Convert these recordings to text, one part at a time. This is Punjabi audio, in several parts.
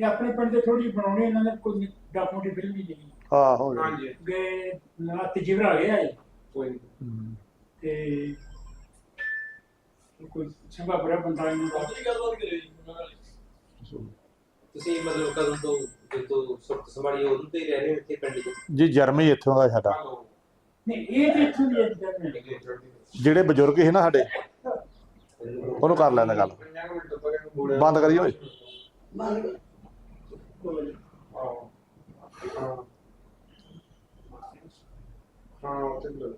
ਇਹ ਆਪਣੇ ਪਿੰਡ ਦੇ ਥੋੜੀ ਬਣਾਉਣੀ ਇਹਨਾਂ ਨੇ ਕੋਈ ਡਾਕੂਮੈਂਟਰੀ ਫਿਲਮ ਵੀ ਨਹੀਂ ਹਾਂ ਹੋ ਗਿਆ। ਹਾਂਜੀ। ਗਏ ਨਾ ਤੀਜੀ ਵਾਰ ਆ ਗਏ ਆ ਇਹ। ਕੋਈ ਨੀ। ਤੇ ਕੋਈ ਚੰਗਾ ਬੜਾ ਬੰਦਾ ਇਹਨੂੰ ਦਾ ਆਪਣੀ ਗੱਲਬਾਤ ਕਰਿਓ ਜੀ ਉਹਨਾਂ ਨਾਲ। ਤੁਸੀਂ ਮਤਲਬ ਕਦੋਂ ਤੋਂ ਜਦੋਂ ਸੁਰਤ ਸੰਭਾਲੀ ਉਦੋਂ ਤੋਂ ਹੀ ਰਹਿ ਰਹੇ ਹੋ ਇੱਥੇ ਪਿੰਡ 'ਚ ਜੀ ਜਰਮੀ ਇੱਥੋਂ ਦਾ ਸਾਡਾ। ਨਹੀਂ ਇਹ ਤੇ ਇੱਥੋਂ ਦੀ ਨਹੀਂ ਜਿਹੜੇ ਬਜ਼ੁਰਗ ਸੀ ਨਾ ਸਾਡੇ ਉਹਨੂੰ ਕਰ ਲੈਂਦਾ ਗੱਲ। ਬੰਦ ਕਰੀ ਓਏ। ਹਾਂ ਉਹ ਤੇ ਬੋਲ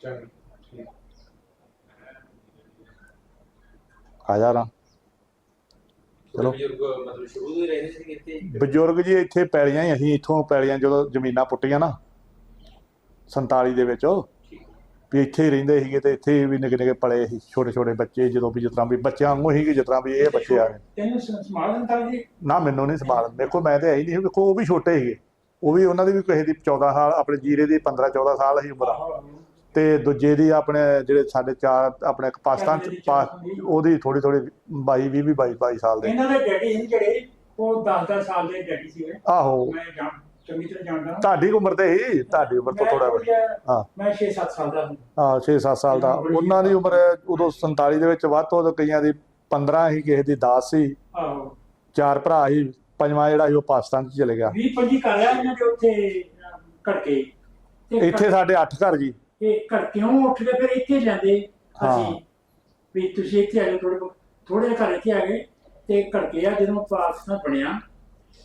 ਚੰਗਾ ਠੀਕ ਆ ਜਾ ਰਾਂ। ਚਲੋ। ਬਜ਼ੁਰਗ ਮਤਲਬ ਸ਼ੁਰੂ ਤੋਂ ਹੀ ਰਹਿੰਦੇ ਸੀ ਇੱਥੇ ਬਜ਼ੁਰਗ ਜੀ, ਇੱਥੇ ਪੈਲੀਆਂ ਹੀ ਅਸੀਂ ਇੱਥੋਂ ਪੈਲੀਆਂ ਜਦੋਂ ਜ਼ਮੀਨਾਂ ਪੁੱਟੀਆਂ ਨਾ 47 ਦੇ ਵਿੱਚ ਠੀਕ ਵੀ ਇੱਥੇ ਹੀ ਰਹਿੰਦੇ ਸੀਗੇ ਤੇ ਇੱਥੇ ਵੀ ਨਿੱਕੇ ਨਿੱਕੇ ਪਲੇ ਸੀ ਛੋਟੇ ਛੋਟੇ ਬੱਚੇ ਜਦੋਂ ਵੀ ਜਿਸ ਤਰ੍ਹਾਂ ਵੀ ਬੱਚਿਆਂ ਵਾਂਗੂ ਸੀਗੇ ਜਿਸ ਤਰ੍ਹਾਂ ਵੀ ਇਹ ਬੱਚੇ ਆ ਗਏ। ਤੈਨੂੰ ਸ- ਸੰਭਾਲ ਲੈਂਦਾ ਜੀ? ਨਾ ਮੈਨੂੰ ਨਹੀਂ ਸੰਭਾਲ ਦੇਖੋ ਮੈਂ ਤੇ ਆਈ ਨਹੀਂ ਵੇਖੋ ਉਹ ਵੀ ਛੋਟੇ ਸੀਗੇ। ਉਹ ਵੀ ਉਹਨਾਂ ਦੀ ਵੀ ਕਿਸੇ ਦੀ 14 ਸਾਲ ਆਪਣੇ ਜੀਰੇ ਦੀ 15 14 ਸਾਲ ਸੀ ਉਮਰ। ਤੇ ਦੂਜੇ ਦੀ ਆਪਣੇ ਜਿਹੜੇ ਸਾਡੇ ਚਾਰ ਆਪਣੇ ਪਾਕਿਸਤਾਨ ਚ ਉਹਦੀ ਥੋੜੀ ਥੋੜੀ 22 20 ਵੀ 22 22 ਸਾਲ ਦੇ। ਇਹਨਾਂ ਦੇ ਡੈਡੀ ਸੀ ਜਿਹੜੇ? ਉਹ 10-10 ਸਾਲ ਦੇ ਡੈਡੀ ਸੀਗੇ ਆਹੋ। ਮੈਂ ਜਾਣ ਚੰਗੀ ਤਰ੍ਹਾਂ ਜਾਣਦਾ। ਤੁਹਾਡੀ ਉਮਰ ਤੇ ਹੀ ਤੁਹਾਡੀ ਉਮਰ ਤੋਂ ਮੈਂ ਥੋੜਾ ਜਿਹਾ- ਹਾਂ। ਮੈਂ 6-7 ਸਾਲ ਦਾ ਹਾਂ 6-7 ਸਾਲ ਦਾ। ਉਹਨਾਂ ਦੀ ਉਮਰ ਉਦੋਂ 47 ਦੇ ਵਿੱਚ ਵੱਧ ਤੋਂ ਵੱਧ ਕਈਆਂ ਦੀ 15 ਸੀ ਕਿਸੇ ਦੀ 10 ਸੀ। ਆਹੋ। ਚਾਰ ਭਰਾ ਸੀ ਪੰਜਵਾਂ ਜਿਹੜਾ ਸੀ ਉਹ ਪਾਕਿਸਤਾਨ ਚ ਚਲੇ ਗਿਆ। 20-25 ਘਰ ਆ ਇਹਨਾਂ ਦੇ ਉੱਥੇ ਅਹ, ਘੜਕੇ। ਤੇ ਇੱਥੇ ਸਾਡੇ 8 ਘਰ ਜੀ। ਇਹ ਘਰ ਕਿਉਂ ਉੱਠ ਕੇ ਫਿਰ ਇੱਥੇ ਜਾਂਦੇ ਹਾਂ। ਅਸੀਂ। ਵੀ ਤੁਸੀਂ ਇੱਥੇ ਆ ਥੋੜੇ ਥੋੜੇ ਘਰ ਇੱਥੇ ਆ ਗਏ। ਤੇ ਘੜਕੇ ਆ ਜਦੋਂ ਪਾਕਿਸਤਾਨ ਬਣਿਆ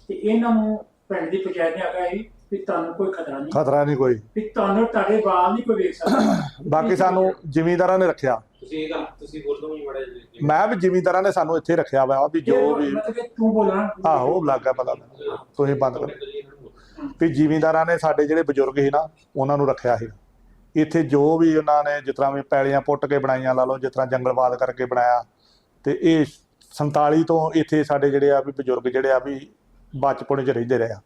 ਤੇ ਇਹਨਾਂ ਨੂੰ ਪਿੰਡ ਦੀ ਪੰਚਾਇਤ ਨੇ ਆਖਿਆ ਸੀ ਵੀ ਤੁਹਾਨੂੰ ਕੋਈ ਖਤਰਾ ਨਹੀਂ। ਖਤਰਾ ਨਹੀਂ ਕੋਈ। ਵੀ ਤੁਹਾਨੂੰ ਤੁਹਾਡੇ ਬਾਲ ਨਹੀਂ ਕੋਈ ਵੇਖ ਸਕਦਾ। ਬਾਕੀ ਸਾਨੂੰ ਜ਼ਿਮੀਂਦਾਰਾਂ ਨੇ ਰੱਖਿਆ। ਤੁਸੀਂ ਇਹ ਗੱਲ ਤੁਸੀਂ ਬੋਲੋ ਵੀ ਬੜਾ ਜੀ ਮੈਂ ਵੀ ਜ਼ਿਮੀਂਦਾਰਾਂ ਨੇ ਸਾਨੂੰ ਇੱਥੇ ਰੱਖਿਆ ਵਾ ਵੀ ਜੋ ਵੀ ਮਤਲਬ ਕਿ ਤੂੰ ਬੋਲਣਾ। ਆਹੋ ਲੱਗ ਪਤਾ ਮੈਨੂੰ। ਤੁਸੀਂ ਬੰਦ ਕਰੋ। ਵੀ ਜ਼ਿਮੀਂਦਾਰਾਂ ਨੇ ਸਾਡੇ ਜਿਹੜੇ ਬਜ਼ੁਰਗ ਸੀ ਨਾ ਉਹਨਾਂ ਨੂੰ ਰੱਖਿਆ ਸੀ। ਇੱਥੇ ਜੋ ਵੀ ਉਹਨਾਂ ਨੇ ਜਿਸ ਤਰ੍ਹਾਂ ਵੀ ਪੈਲੀਆਂ ਪੁੱਟ ਕੇ ਬਣਾਈਆਂ ਲਾ ਲਓ ਜਿਸ ਤਰ੍ਹਾਂ ਜੰਗਲਵਾਦ ਕਰਕੇ ਬਣਾਇਆ। ਤੇ ਇਹ 47 ਤੋਂ ਇੱਥੇ ਸਾਡੇ ਜਿਹੜੇ ਆ ਵੀ ਬਜ਼ੁਰਗ ਜਿਹੜੇ ਆ ਵੀ ਬਚਪਨ 'ਚ ਰਹਿੰਦੇ ਰਹੇ ਆ।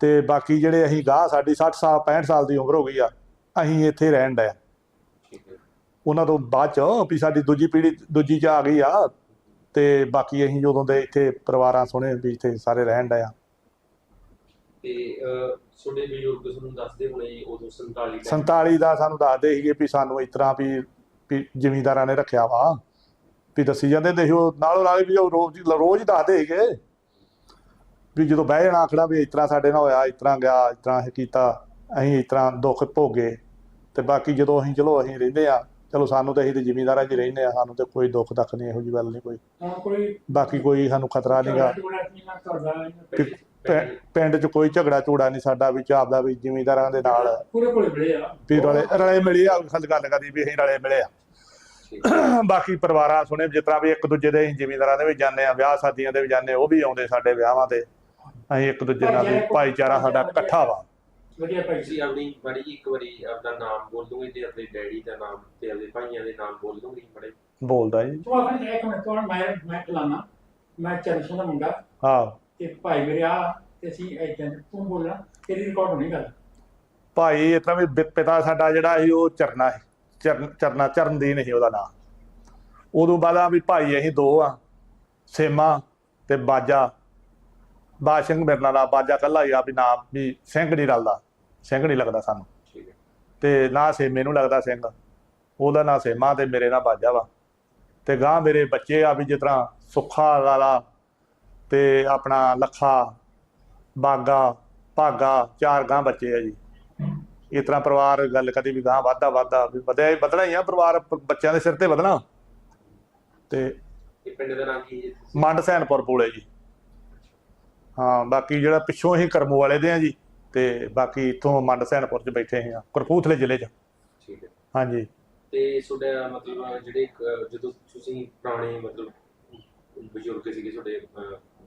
ਤੇ ਬਾਕੀ ਜਿਹੜੇ ਅਸੀਂ ਗਾਹ ਸਾਡੀ 60 ਸਾਲ 65 ਸਾਲ ਦੀ ਉਮਰ ਹੋ ਗਈ ਆ ਅਸੀਂ ਇੱਥੇ ਰਹਿਣ ਹੈ। ਉਹਨਾਂ ਤੋਂ ਬਾਅਦ ਚ ਵੀ ਸਾਡੀ ਦੂਜੀ ਪੀੜ੍ਹੀ ਦੂਜੀ ਚ ਆ ਗਈ ਆ। ਤੇ ਬਾਕੀ ਅਸੀਂ ਜਦੋਂ ਦੇ ਇੱਥੇ ਪਰਿਵਾਰਾਂ ਸੋਹਣੇ ਵੀ ਇੱਥੇ ਸਾਰੇ ਰਹਿਣ ਡਏ ਆ। ਤੇ ਤੁਹਾਡੇ ਬਜ਼ੁਰਗ ਤੁਹਾਨੂੰ ਦੱਸਦੇ ਹੋਣੇ ਉਦੋਂ 47 ਦਾ 47 ਦਾ ਸਾਨੂੰ ਦੱਸਦੇ ਸੀਗੇ ਵੀ ਸਾਨੂੰ ਇਸ ਤਰ੍ਹਾਂ ਵੀ ਜ਼ਿਮੀਂਦਾਰਾਂ ਨੇ ਰੱਖਿਆ ਵਾ। ਵੀ ਦੱਸੀ ਜਾਂਦੇ ਉਹ ਨਾਲੋਂ ਨਾਲ ਵੀ ਉਹ ਰੋਜ਼ ਰੋਜ਼ ਦੱਸਦੇ ਸੀਗੇ। ਵੀ ਜਦੋਂ ਬਹਿ ਜਾਣਾ ਆਖੜਾ ਵੀ ਇਸ ਤਰ੍ਹਾਂ ਸਾਡੇ ਨਾਲ ਹੋਇਆ ਇਸ ਤਰ੍ਹਾਂ ਗਿਆ ਇਸ ਤਰ੍ਹਾਂ ਇਹ ਕੀਤਾ ਅਸੀਂ ਇਸ ਤਰ੍ਹਾਂ ਦੁੱਖ ਭੋਗੇ। ਤੇ ਬਾਕੀ ਜਦੋਂ ਅਸੀਂ ਚਲੋ ਅਸੀਂ ਰਹਿੰਦੇ ਆ ਚਲੋ ਸਾਨੂੰ ਤਾਂ ਅਸੀਂ ਤੇ ਜ਼ਿਮੀਂਦਾਰਾਂ 'ਚ ਰਹਿੰਦੇ ਆ ਸਾਨੂੰ ਤੇ ਕੋਈ ਦੁੱਖ ਦੱਖ ਨਹੀਂ ਇਹੋ ਜਿਹੀ ਗੱਲ ਨਹੀਂ ਕੋਈ। ਬਾਕੀ ਕੋਈ ਸਾਨੂੰ ਖਤਰਾ ਨਹੀਂਗਾ ਪਿੰਡ 'ਚ ਕੋਈ ਝਗੜਾ ਝੂੜਾ ਨਹੀਂ ਸਾਡਾ ਵੀ ਆਪਦਾ ਵੀ ਜ਼ਿਮੀਂਦਾਰਾਂ ਦੇ ਨਾਲ ਪੂਰੇ ਕੋਲੇ ਮਿਲੇ ਆ। ਵੀ ਰਲੇ ਰਲੇ ਮਿਲੇ ਆ ਗੱਲ ਗੱਲ ਕਰੀ ਵੀ ਅਸੀਂ ਰਲੇ ਮਿਲੇ ਆ। ਬਾਕੀ ਪਰਿਵਾਰਾਂ ਸੁਣੇ ਜਿਸ ਤਰ੍ਹਾਂ ਵੀ ਇੱਕ ਦੂਜੇ ਦੇ ਅਸੀਂ ਜ਼ਿਮੀਂਦਾਰਾਂ ਦੇ ਵੀ ਜਾਂਦੇ ਆ ਵਿਆਹ ਸ਼ਾਦੀਆਂ ਦੇ ਵੀ ਜਾਂਦੇ ਉਹ ਵੀ ਆਉਂਦੇ ਸਾਡੇ ਵਿਆਹਾਂ ਤੇ। ਅਸੀਂ ਇੱਕ ਦੂਜੇ ਨਾਲ ਵੀ ਭਾਈਚਾਰਾ ਸਾਡਾ ਇਕੱਠਾ ਵਾ। ਵਧੀਆ ਭਾਈ ਤੁਸੀਂ ਆਪਣੀ ਬੜੀ ਜੀ ਇੱਕ ਵਾਰੀ ਆਪਦਾ ਨਾਮ ਬੋਲ ਦੋਗੇ ਤੇ ਆਪਣੇ ਡੈਡੀ ਦਾ ਨਾਮ ਤੇ ਆਪਣੇ ਭਾਈਆਂ ਦੇ ਨਾਮ ਬੋਲ ਦੋਗੇ ਬੜੇ ਬੋਲਦਾ ਜੀ। ਤੂੰ ਆਪਣੇ ਇੱਕ ਮਿੰਟ ਤੋਂ ਮੈਂ ਮੈਂ ਖਲਾਨਾ ਮੈਂ ਚਰਨ ਸਿੰਘ ਦਾ ਮੁੰਡਾ। ਹਾਂ। ਤੇ ਭਾਈ ਮੇਰੇ ਆ ਤੇ ਅਸੀਂ ਏਦਾਂ ਤੂੰ ਬੋਲਣਾ ਤੇਰੀ ਰਿਕਾਰਡ ਹੋਣੀ ਗੱਲ। ਭਾਈ ਤਰ੍ਹਾਂ ਵੀ ਪਿਤਾ ਸਾਡਾ ਜਿਹੜਾ ਸੀ ਉਹ ਚਰਨਾ ਸੀ। ਚਰਨ ਚਰਨਾ ਚਰਨਦੀਨ ਸੀ ਉਹਦਾ ਨਾਮ। ਉਦੋਂ ਬਾਅਦ ਆ ਵੀ ਭਾਈ ਅਸੀਂ ਦੋ ਆ ਸੇਮਾ ਤੇ ਬਾਜਾ। ਬਾਜ ਸਿੰਘ ਮੇਰੇ ਨਾਲ ਆ ਬਾਜਾ ਕੱਲਾ ਹੀ ਆ ਵੀ ਨਾਮ ਵੀ ਸਿੰਘ ਨਹੀਂ ਰਲਦਾ। ਸਿੰਘ ਨਹੀਂ ਲੱਗਦਾ ਸਾਨੂੰ। ਠੀਕ ਹੈ। ਤੇ ਨਾ ਸੇਮੇ ਨੂੰ ਲੱਗਦਾ ਸਿੰਘ। ਉਹਦਾ ਨਾਂ ਸੇਮਾ ਤੇ ਮੇਰੇ ਨਾਲ ਬਾਜਾ ਵਾ। ਤੇ ਗਾਂ ਮੇਰੇ ਬੱਚੇ ਆ ਵੀ ਜਿਸ ਤਰ੍ਹਾਂ ਸੁੱਖਾ ਲਾਲਾ ਤੇ ਆਪਣਾ ਲੱਖਾ ਬਾਗਾ ਭਾਗਾ ਚਾਰ ਗਾਂ ਬੱਚੇ ਆ ਜੀ। ਇਸ ਤਰ੍ਹਾਂ ਪਰਿਵਾਰ ਗੱਲ ਕਦੀ ਵੀ ਗਾਂ ਵਾਧਾ ਵਾਧਾ ਵੀ ਵਧਿਆ ਹੀ ਵਧਣਾ ਹੀ ਆ ਪਰਿਵਾਰ ਬੱਚਿਆਂ ਦੇ ਸਿਰ ਤੇ ਵਧਣਾ। ਤੇ ਇਹ ਪਿੰਡ ਦਾ ਨਾਮ ਕੀ ਹੈ ਮੰਡ ਸੈਨਪੁਰ ਪੋਲੇ ਜੀ। ਹਾਂ ਬਾਕੀ ਜਿਹੜਾ ਪਿੱਛੋਂ ਹੀ ਕਰਮੂ ਵਾਲੇ ਦੇ ਆ ਜੀ ਤੇ ਬਾਕੀ ਇੱਥੋਂ ਮੰਡ ਸੈਨਪੁਰ ਚ ਬੈਠੇ ਹਾਂ ਕਰਪੂਥਲੇ ਜ਼ਿਲ੍ਹੇ ਚ। ਠੀਕ ਹੈ। ਹਾਂਜੀ। ਤੇ ਤੁਹਾਡਾ ਮਤਲਬ ਜਿਹੜੇ ਅਹ, ਜਦੋਂ ਤੁਸੀਂ ਪੁਰਾਣੇ ਮਤਲਬ ਬਜ਼ੁਰਗ ਸੀਗੇ ਤੁਹਾਡੇ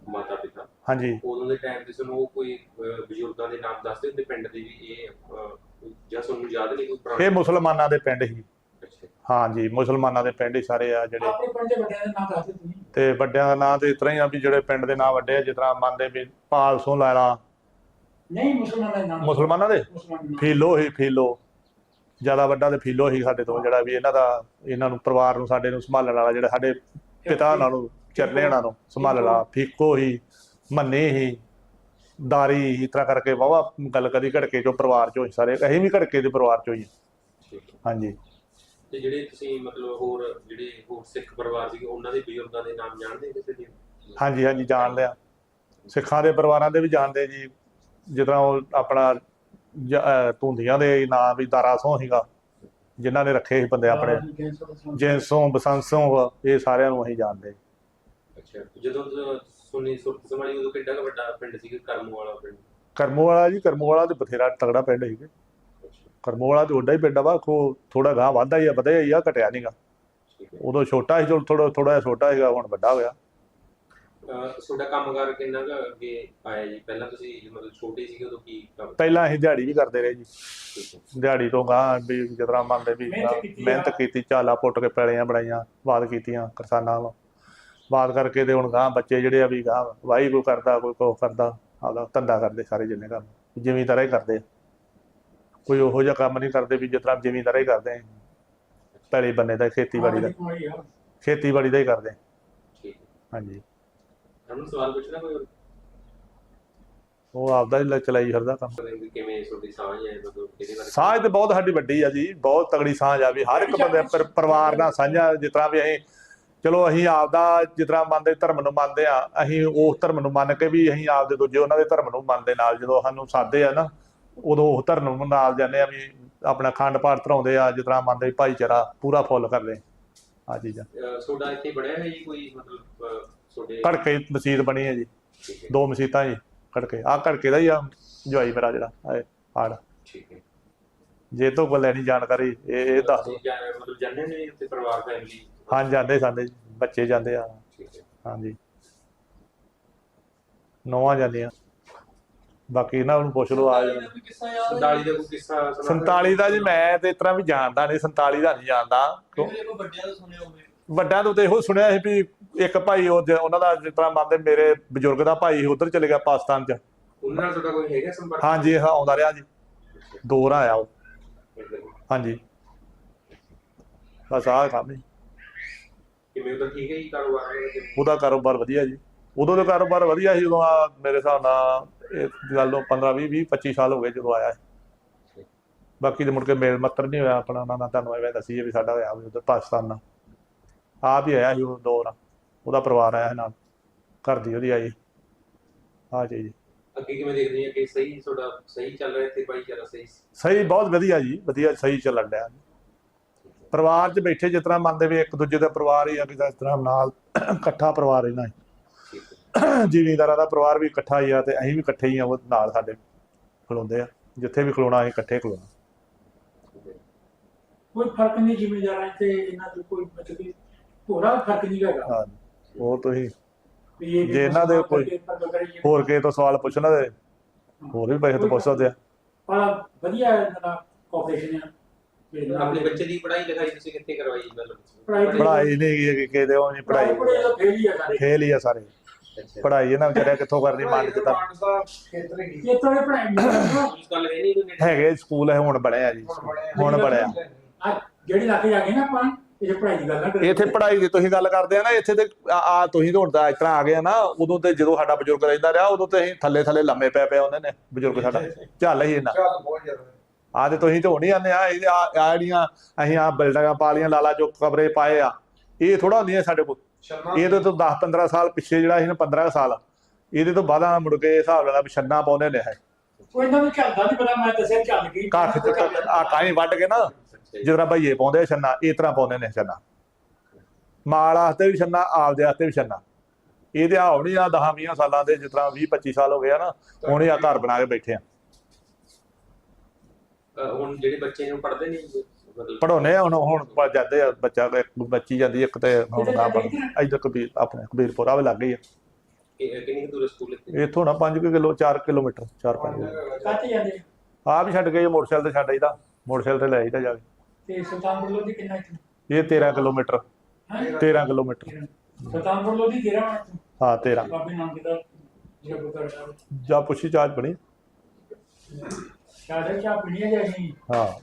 ਮਾਤਾ ਪਿਤਾ ਹਾਂਜੀ। ਉਦੋਂ ਦੇ ਟਾਈਮ ਤੇ ਤੁਹਾਨੂੰ ਉਹ ਕੋਈ ਬਜ਼ੁਰਗਾਂ ਦੇ ਨਾਮ ਦੱਸਦੇ ਹੁੰਦੇ ਪਿੰਡ ਦੇ ਵੀ ਇਹ ਜਾਂ ਤੁਹਾਨੂੰ ਯਾਦ ਨਹੀਂ ਕੋਈ ਪੁਰਾਣੇ? ਇਹ ਮੁਸਲਮਾਨਾਂ ਦੇ ਪਿੰਡ ਹੀ ਹਾਂਜੀ ਮੁਸਲਮਾਨਾਂ ਦੇ ਪਿੰਡ ਹੀ ਸਾਰੇ ਆ ਜਿਹੜੇ ਆਪਣੇ ਪਿੰਡ ਦੇ ਵੱਡਿਆਂ ਦੇ ਨਾਮ ਦੱਸ ਦੇ ਤੁਸੀਂ। ਤੇ ਵੱਡਿਆਂ ਦਾ ਨਾਂ ਤੇ ਇਸ ਤਰ੍ਹਾਂ ਹੀ ਆ ਵੀ ਜਿਹੜੇ ਪਿੰਡ ਦੇ ਨਾਂ ਵੱਡੇ ਆ ਜਿਸ ਤਰ੍ਹਾਂ ਮੰਨਦੇ ਵੀ ਪਾਲਸੋਂ ਲੈ ਲਾ। ਨਹੀਂ ਮੁਸਲਮਾਨਾਂ ਦੇ ਨਾਮ ਮੁਸਲਮਾਨਾਂ ਦੇ? ਮੁਸਲਮਾਨ। ਫੀਲੋ ਹੀ ਫੀਲੋ। ਜ਼ਿਆਦਾ ਵੱਡਾ ਤੇ ਫੀਲੋ ਹੀ ਸਾਡੇ ਤੋਂ ਜਿਹੜਾ ਵੀ ਇਹਨਾਂ ਦਾ ਇਹਨਾਂ ਨੂੰ ਪਰਿਵਾਰ ਨੂੰ ਸਾਡੇ ਨੂੰ ਸੰਭਾਲਣ ਵਾਲਾ ਜਿਹੜਾ ਸਾਡੇ ਪਿਤਾ ਉਹਨਾਂ ਨੂੰ ਚਰਨੇ ਉਹਨਾਂ ਨੂੰ ਸੰਭਾਲ ਲਾ ਫੀਕੋ ਹੀ ਮੰਨੇ ਹੀ ਦਾਰੀ ਇਸ ਤਰ੍ਹਾਂ ਕਰਕੇ ਵਾਵਾ ਗੱਲ ਕਦੀ ਘੜਕੇ ਚੋਂ ਪਰਿਵਾਰ ਚੋਂ ਹੀ ਸਾਰੇ ਅਸੀਂ ਵੀ ਘੜਕੇ ਦੇ ਪਰਿਵਾਰ ਚੋਂ ਹੈ। ਹਾਂਜੀ। ਤੇ ਜਿਹੜੇ ਤੁਸੀਂ ਮਤਲਬ ਹੋਰ ਜਿਹੜੇ ਹੋਰ ਸਿੱਖ ਪਰਿਵਾਰ ਸੀਗੇ ਉਹਨਾਂ ਦੇ ਬਜ਼ੁਰਗਾਂ ਦੇ ਨਾਮ ਜਾਣਦੇ ਹੋ ਕਿਸੇ ਦੇ? ਹਾਂਜੀ ਹਾਂਜੀ ਜਾਣ ਲਿਆ ਸਿੱਖਾਂ ਦੇ ਪਰਿਵਾਰਾਂ ਦੇ ਵੀ ਜਾਣਦੇ ਜੀ। ਜਿੱਦਾਂ ਉਹ ਆਪਣਾ ਧੁੰਦੀਆਂ ਦੇ ਨਾਂ ਵੀ ਦਾਰਾ ਸੋਹ ਸੀਗਾ। ਜਿਨ੍ਹਾਂ ਨੇ ਰੱਖੇ ਸੀ ਬੰਦੇ ਆਪਣੇ। ਜੈਂਸੋਂ ਬਸੰਸੋਂ। ਇਹ ਸਾਰਿਆਂ ਨੂੰ ਅਸੀਂ ਜਾਣਦੇ। ਅੱਛਾ ਜਦੋਂ ਸੁਣੀ ਸੁਰਤ ਸੰਭਾਲੀ ਉਦੋਂ ਕਿੱਡਾ ਕੁ ਵੱਡਾ ਪਿੰਡ ਸੀ ਕਰਮੂ ਵਾਲਾ ਪਿੰਡ। ਕਰਮੋ ਵਾਲਾ ਜੀ ਕਰਮੋ ਵਾਲਾ ਤੇ ਬਥੇਰਾ ਤਗੜਾ ਪਿੰਡ ਸੀ ਅੱਛਾ ਕਰਮੋ ਵਾਲਾ ਤੇ ਓਡਾ ਹੀ ਪਿੰਡ ਵਾ ਕੋ ਥੋੜਾ ਗਾਂ ਵਾਧਾ ਹੀ ਆ ਵਧਿਆ ਹੀ ਆ ਘਟਿਆ ਨਹੀਂਗਾ ਉਦੋਂ ਛੋਟਾ ਸੀ ਚਲੋ ਥੋੜਾ ਥੋੜਾ ਜਿਹਾ ਛੋਟਾ ਸੀਗਾ ਹੁਣ ਵੱਡਾ ਹੋਇਆ। ਤੁਹਾਡਾ ਕੰਮਕਾਰ ਕਿੰਨਾ ਕੁ ਅੱਗੇ ਆਇਆ ਜੀ? ਪਹਿਲਾਂ ਤੁਸੀਂ ਮਤਲਬ ਛੋਟੇ ਸੀਗੇ ਉਦੋਂ ਕੀ ਕੰਮ ਪਹਿਲਾਂ ਅਸੀਂ ਦਿਹਾੜੀ ਵੀ ਕਰਦੇ ਰਹੇ ਜੀ। ਦਿਹਾੜੀ ਤੋਂ ਗਾਂ ਵੀ ਜਿਤਨਾ ਮੰਨਦੇ ਵੀ ਮਿਹਨਤ ਕੀਤੀ ਚਾਲਾ ਪੁੱਟ ਕੇ ਪੈਲੀਆਂ ਬਣਾਈਆਂ ਬਾਦ ਕੀਤੀਆਂ ਕਿਸਾਨਾਂ ਨਾਲ ਬਾਦ ਕਰਕੇ ਤੇ ਹੁਣ ਗਾਂ ਬੱਚੇ ਜਿਹੜੇ ਆ ਵੀ ਗਾਂ ਵਾਹੀ ਕੋਈ ਕਰਦਾ ਕੋਈ ਕੋ ਕਰਦਾ ਆਪਦਾ ਧੰਦਾ ਕਰਦੇ ਸਾਰੇ ਜਿੰਨੇ ਕੰਮ ਜ਼ਿਮੀਂਦਾਰਾਂ ਹੀ ਕਰਦੇ ਆ। ਕੋਈ ਉਹੋ ਜਿਹਾ ਕੰਮ ਨਹੀਂ ਕਰਦੇ ਵੀ ਜਿਸ ਤਰ੍ਹਾਂ ਜ਼ਿਮੀਂਦਾਰਾਂ ਹੀ ਕਰਦੇ ਆ। ਪੈਲੀ ਬੰਨੇ ਦਾ ਖੇਤੀਬਾੜੀ ਦਾ। ਖੇਤੀਬਾੜੀ ਦਾ ਹੀ ਕਰਦੇ ਆ। ਠੀਕ ਹੈ। ਹਾਂਜੀ। ਤੁਹਾਨੂੰ ਸਵਾਲ ਪੁੱਛਣਾ ਕੋਈ ਹੋਰ? ਉਹ ਆਪਦਾ ਹੀ ਲ- ਚਲਾਈ ਫਿਰਦਾ ਕੰਮ। ਵੀ ਕਿਵੇਂ ਤੁਹਾਡੀ ਸਾਂਝ ਹੈ ਮਤਲਬ ਕਿਹਦੇ ਬਾਰੇ? ਸਾਂਝ ਤੇ ਬਹੁਤ ਸਾਡੀ ਵੱਡੀ ਆ ਜੀ। ਬਹੁਤ ਤਗੜੀ ਸਾਂਝ ਆ ਵੀ ਹਰ ਇੱਕ ਬੰਦੇ ਪਰ- ਪਰਿਵਾਰ ਨਾਲ ਸਾਂਝਾ ਜਿਸ ਤਰ੍ਹਾਂ ਵੀ ਅਸੀਂ ਚਲੋ ਅਸੀਂ ਆਪਦਾ ਜਿਸ ਤਰ੍ਹਾਂ ਮੰਨਦੇ ਧਰਮ ਨੂੰ ਮੰਨਦੇ ਆ। ਅਸੀਂ ਉਸ ਧਰਮ ਨੂੰ ਮੰਨ ਕੇ ਵੀ ਅਸੀਂ ਆਪਦੇ ਦੂਜੇ ਉਹਨਾਂ ਦੇ ਧਰਮ ਨੂੰ ਮੰਨਦੇ ਨਾਲ ਜਦੋਂ ਸਾਨੂੰ ਸਾਦੇ ਆ ਨਾ। ਉਦੋਂ ਉਹ ਧਰਮ ਨਾਲ ਜਾਂਦੇ ਆ ਵੀ ਆਪਣਾ ਖੰਡ ਪਾਠ ਧਰਾਉਂਦੇ ਆ ਜਿਸ ਤਰ੍ਹਾਂ ਮੰਨਦੇ ਭਾਈਚਾਰਾ ਪੂਰਾ ਫੁੱਲ ਕਰਦੇ। ਆ। ਚੀਜ਼ਾਂ ਤੁਹਾਡਾ ਇੱਥੇ ਬਣਿਆ ਹੈ ਜੀ ਕੋਈ ਮਤਲਬ ਤੁਹਾਡੇ ਘੜਕੇ ਮਸਜਿਦ ਬਣੀ ਹੈ ਜੀ। ਦੋ ਮਸਜਿਦਾਂ ਜੀ ਘੜਕੇ। ਆ ਘੜਕੇ ਦਾ ਹੀ ਆ ਜਵਾਈ ਮੇਰਾ ਜਿਹੜਾ ਆਏ ਆੜ। ਠੀਕ ਹੈ। ਜੇ ਤੋਂ ਕੋਲ ਲੈਣੀ ਜਾਣਕਾਰੀ ਇਹ ਇਹ ਦੱਸ ਦਿਓ। ਮਤਲਬ ਜਾਣਦੇ ਨੇ ਉੱਥੇ ਪਰਿਵਾਰ ਫੈਮਿਲੀ ਹਾਂ ਜਾਂਦੇ ਸਾਡੇ ਬੱਚੇ ਜਾਂਦੇ ਆ। ਠੀਕ ਹੈ। ਹਾਂਜੀ। ਨੌਵਾਂ ਜਾਂਦੀਆਂ ਬਾਕੀ ਇਹਨਾਂ ਨੂੰ ਪੁੱਛ ਲਓ ਆ ਜਾਣ ਸੰਤਾਲੀ ਦਾ ਕੋਈ ਕਿੱਸਾ ਸੁਣਾ 47 ਦਾ ਜੀ ਮੈਂ ਤੇ ਇਸ ਤਰ੍ਹਾਂ ਵੀ ਜਾਣਦਾ ਨਹੀਂ 47 ਦਾ ਨਹੀਂ ਜਾਣਦਾ। ਕਿਉਂ- ਕੋਈ ਵੱਡਿਆਂ ਤੋਂ ਸੁਣਿਆ ਹੋਵੇ? ਵੱਡਿਆਂ ਤੋਂ ਤੇ ਇਹੋ ਸੁਣਿਆ ਸੀ ਵੀ ਇੱਕ ਭਾਈ ਉਹ ਜ- ਉਹਨਾਂ ਦਾ ਜਿਸ ਤਰ੍ਹਾਂ ਮੰਨਦੇ ਮੇਰੇ ਬਜ਼ੁਰਗ ਦਾ ਭਾਈ ਉਧਰ ਚਲੇ ਗਿਆ ਪਾਕਿਸਤਾਨ ਚ। ਉਹਨਾਂ ਨਾਲ ਤੁਹਾਡਾ ਕੋਈ ਹੈਗਾ ਸੰਪਰਕ? ਹਾਂਜੀ ਆਉਂਦਾ ਰਿਹਾ ਜੀ। ਦੋ ਰਾਂ ਆਇਆ ਉਹ। ਹਾਂਜੀ। ਬਸ ਆਹ ਕੰਮ ਹੀ। ਕਿਵੇਂ ਉਧਰ ਠੀਕ ਹੈ ਜੀ ਕਾਰੋਬਾਰ? ਵਗੈਰਾ? ਉਹਦਾ ਕਾਰੋਬਾਰ ਵਧੀਆ ਜੀ। ਉਦੋਂ ਦਾ ਕਾਰੋਬਾਰ ਵਧੀਆ ਸੀ ਜਦੋਂ ਆ ਮੇਰੇ ਹਿਸਾਬ ਨਾਲ ਇਹ ਗੱਲ ਨੂੰ 15 20 20 25 ਸਾਲ ਹੋ ਗਏ ਜਦੋਂ ਆਇਆ। ਬਾਕੀ ਤੇ ਮੁੜ ਕੇ ਮੇਲ ਮੱਤਰ ਨਹੀਂ ਹੋਇਆ ਆਪਣਾ ਉਹਨਾਂ ਨਾਲ ਤੁਹਾਨੂੰ ਐਵੇਂ ਦੱਸੀਏ ਵੀ ਸਾਡਾ ਹੋਇਆ ਵੀ ਉਧਰ ਪਾਕਿਸਤਾਨ ਨਾਲ। ਆਪ ਹੀ ਆਇਆ ਸੀ ਉਹ ਦੋ ਨਾਲ ਉਹਦਾ ਪਰਿਵਾਰ ਆਇਆ ਨਾਲ ਘਰ ਦੀ ਉਹਦੀ ਆਈ। ਆ ਚੀਜ਼ ਅੱਗੇ ਕਿਵੇਂ ਦੇਖਦੇ ਆ ਕਿ ਸਹੀ ਤੁਹਾਡਾ ਸਹੀ ਚੱਲ ਰਿਹਾ ਇੱਥੇ ਭਾਈਚਾਰਾ ਸਹੀ ਸਹੀ ਬਹੁਤ ਵਧੀਆ ਜੀ ਵਧੀਆ ਸਹੀ ਚੱਲਣ ਡਿਆ। ਪਰਿਵਾਰ 'ਚ ਬੈਠੇ ਜਿਸ ਤਰ੍ਹਾਂ ਮੰਨਦੇ ਵੀ ਇੱਕ ਦੂਜੇ ਦਾ ਪਰਿਵਾਰ ਹੀ ਆ ਕਿ ਜਿਸ ਤਰ੍ਹਾਂ ਨਾਲ ਇਕੱਠਾ ਪਰਿਵਾਰ ਇਹਨਾਂ ਹੈ। ਜ਼ਿਮੀਂਦਾਰਾਂ ਦਾ ਪਰਿਵਾਰ ਵੀ ਇਕੱਠਾ ਹੀ ਆ ਤੇ ਅਸੀਂ ਵੀ ਇਕੱਠੇ ਹੀ ਆ ਉਹ ਨਾਲ ਸਾਡੇ ਖਲੋਂਦੇ ਆ। ਜਿੱਥੇ ਵੀ ਖਲੋਣਾ ਅਸੀਂ ਇਕੱਠੇ ਖਲੋਣਾ। ਕੋਈ ਫ਼ਰਕ ਨਹੀਂ ਜ਼ਿਮੀਂਦਾਰਾਂ ਤੇ ਇਹਨਾਂ ਤੋਂ ਕੋਈ ਮਤਲਬ ਕਿ ਥੋੜਾ ਫ਼ਰਕ ਨਹੀਂ ਹੈਗਾ। ਹਾਂ ਹੋਰ ਤੁਸੀਂ ਵੀ ਇਹ ਜੇ ਇਹਨਾਂ ਦੇ ਕੋਈ ਹੋਰ ਕਿਸੇ ਤੋਂ ਸਵਾਲ ਪੁੱਛਣਾ ਤੇ ਹੋਰ ਵੀ ਪੈਸੇ ਤੋਂ ਪੁੱਛ ਸਕਦੇ ਆ। ਪਰ ਵਧੀਆ ਇਹਨਾਂ ਦਾ ਕੋਆਪਰੇਸ਼ਨ ਆ। ਆਪਣੇ ਬੱਚੇ ਦੀ ਪੜ੍ਹਾਈ ਲਿਖਾਈ ਤੁਸੀਂ ਕਿੱਥੇ ਕਰਵਾਈ? ਮਤਲਬ ਪੜ੍ਹਾਈ ਪੜ੍ਹਾਈ ਨਹੀਂ ਕਿ ਦੇ ਉਹ ਨਹੀਂ ਪੜ੍ਹਾਈ। ਫੇਲ ਹੀ ਆ ਸਾਰੇ। ਖੇਲ ਹੀ ਆ ਸਾਰੇ। ਅੱਛਾ। ਪੜ੍ਹਾਈ ਇਹਨਾਂ ਵਿਚਾਰਿਆ ਕਿੱਥੋਂ ਕਰਨੀ ਮੰਨ ਕੇ ਤਾਂ ਮਾਨਸ ਦਾ ਖੇਤਰ ਇਹ ਪੜਾਈ ਹੈਗੇ ਸਕੂਲ ਹੈ ਹੁਣ ਬਣੇ ਆ ਜੀ। ਹੁਣ ਬਣਿਆ। ਬਣਿਆ। ਜਿਹੜੀ ਲਾਗੇ ਜਾ ਕੇ ਨਾ ਆਪਾਂ ਇਹ ਪੜਾਈ ਦੀ ਗੱਲ ਨਾ ਕਰੀਏ। ਇੱਥੇ ਪੜ੍ਹਾਈ ਦੀ ਤੁਸੀਂ ਗੱਲ ਕਰਦੇ ਆ ਨਾ ਇੱਥੇ ਤੇ ਆ ਤੁਸੀਂ ਤਾਂ ਹੁਣ ਤਾਂ ਇਸ ਤਰ੍ਹਾਂ ਆ ਗਏ ਆ ਨਾ ਉਦੋਂ ਤੇ ਜਦੋਂ ਸਾਡਾ ਬਜ਼ੁਰਗ ਰਹਿੰਦਾ ਰਿਹਾ ਉਦੋਂ ਤੇ ਅਸੀਂ ਥੱਲੇ ਥੱਲੇ ਲੰਮੇ ਪੈ ਪਏ ਉਹਨੇ ਨੇ ਬਜ਼ੁਰਗ ਸਾਡਾ। ਝੱਲ ਹੀ ਇਹਨਾਂ ਚੱਲ ਆ ਤੇ ਤੁਸੀਂ ਤੇ ਹੋਣੀ ਆਨੇ ਆ ਇਹ ਆ ਆ ਜਿਹੜੀਆਂ ਅਸੀਂ ਆ ਬਿਲਡਿੰਗਾਂ ਪਾ ਲੀਆਂ ਲਾਲਾ ਜੋ ਕਮਰੇ ਪਾਏ ਆ ਇਹ ਥੋੜਾ ਹੁੰਦੀਆਂ ਸਾਡੇ ਕੋਲ ਇਹਦੇ ਤੋਂ 10 15 ਸਾਲ ਪਿੱਛੇ ਜਿਹੜਾ ਸੀ ਨਾ 15 ਕੁ ਸਾਲ। ਇਹਦੇ ਤੋਂ ਬਾਅਦ ਮੁੜ ਕੇ ਹਿਸਾਬ ਵੀ ਛੰਨਾ ਪਾਉਂਦੇ ਨੇ ਹੈ ਕੋਈ ਨੂੰ ਚੱਲਦਾ ਨਹੀਂ ਪਤਾ ਮੈਂ ਦੱਸਿਆ ਚੱਲ ਗਈ। ਕਾਖ ਚ ਆ ਕਾਹੀਂ ਵੱਢ ਕੇ ਨਾ ਤਰ੍ਹਾਂ ਭਈਏ ਪਾਉਂਦੇ ਛੰਨਾ ਇਸ ਤਰ੍ਹਾਂ ਪਾਉਂਦੇ ਨੇ ਛੰਨਾ। ਮਾਲ ਵਾਸਤੇ ਵੀ ਛੰਨਾ ਆਪਦੇ ਵਾਸਤੇ ਵੀ ਛੰਨਾ। ਇਹਦੇ ਆ ਹੋਣੀ ਆ 10 20 ਸਾਲਾਂ ਦੇ ਜਿਸ ਤਰ੍ਹਾਂ 20 25 ਸਾਲ ਹੋ ਗਏ ਆ ਨਾ ਹੁਣ ਇਹ ਆ ਘਰ ਬਣਾ ਕੇ ਬੈਠੇ ਆ। ਹੁਣ ਜਿਹੜੇ ਬੱਚੇ ਨੇ ਉਹ ਪੜ੍ਹਦੇ ਨਹੀਂ ਪੜਾਉਨੇ ਆ ਹੁਣ ਹੁਣ ਪ- ਜਾਂਦੇ ਆ ਬੱਚਾ ਇੱਕ ਬੱਚੀ ਜਾਂਦੀ ਇੱਕ ਤੇ ਹੁਣ ਨਾ ਪੜ ਇੱਧਰ ਕਬੀਰ ਆਪਣੇ ਕਬੀਰਪੁਰ ਆਵੇ ਲੱਗ ਗਈ ਆ। ਕਿ- ਕਿੰਨੀ ਦੂਰ ਸਕੂਲ ਇੱਥੇ? ਇੱਥੋਂ ਨਾ 5 ਕਿਲੋ 4 ਕਿਲੋਮੀਟਰ 4 5 ਕਾਤੇ ਜਾਂਦੇ ਆ? ਵੀ ਛੱਡ ਗਏ ਮੋਟਰਸਾਈਕਲ ਤੇ ਛੱਡ ਆਈਦਾ। ਮੋਟਰਸਾਈਕਲ ਤੇ ਲੈ ਆਈਦਾ ਜਾ ਕੇ। ਤੇ ਸੁਲਤਾਨਪੁਰ ਲੋਧੀ ਕਿੰਨਾ ਇੱਥੇ? ਇਹ 13 ਕਿਲੋਮੀਟਰ। ਹੈ? 13 ਕਿਲੋਮੀਟਰ। ਸੁਲਤਾਨਪੁਰ ਲੋਧੀ ਤੇਰਾ ਵਾ ਇੱਥੋਂ। ਹਾਂ 13 ਬਾਬੇ ਨਾਮ ਕਿਦਾ ਜਿਹੜਾ ਬੁੱਤਰ ਸਾਹਿਬ। ਜਾ ਪੁੱਛੀ ਚਾਹ ਬਣੀ। ਸ਼ਾਇਦ ਚਾਹ ਪੀਣੀ ਹੈ ਜਾਂ ਨਹੀਂ? ਹਾਂ।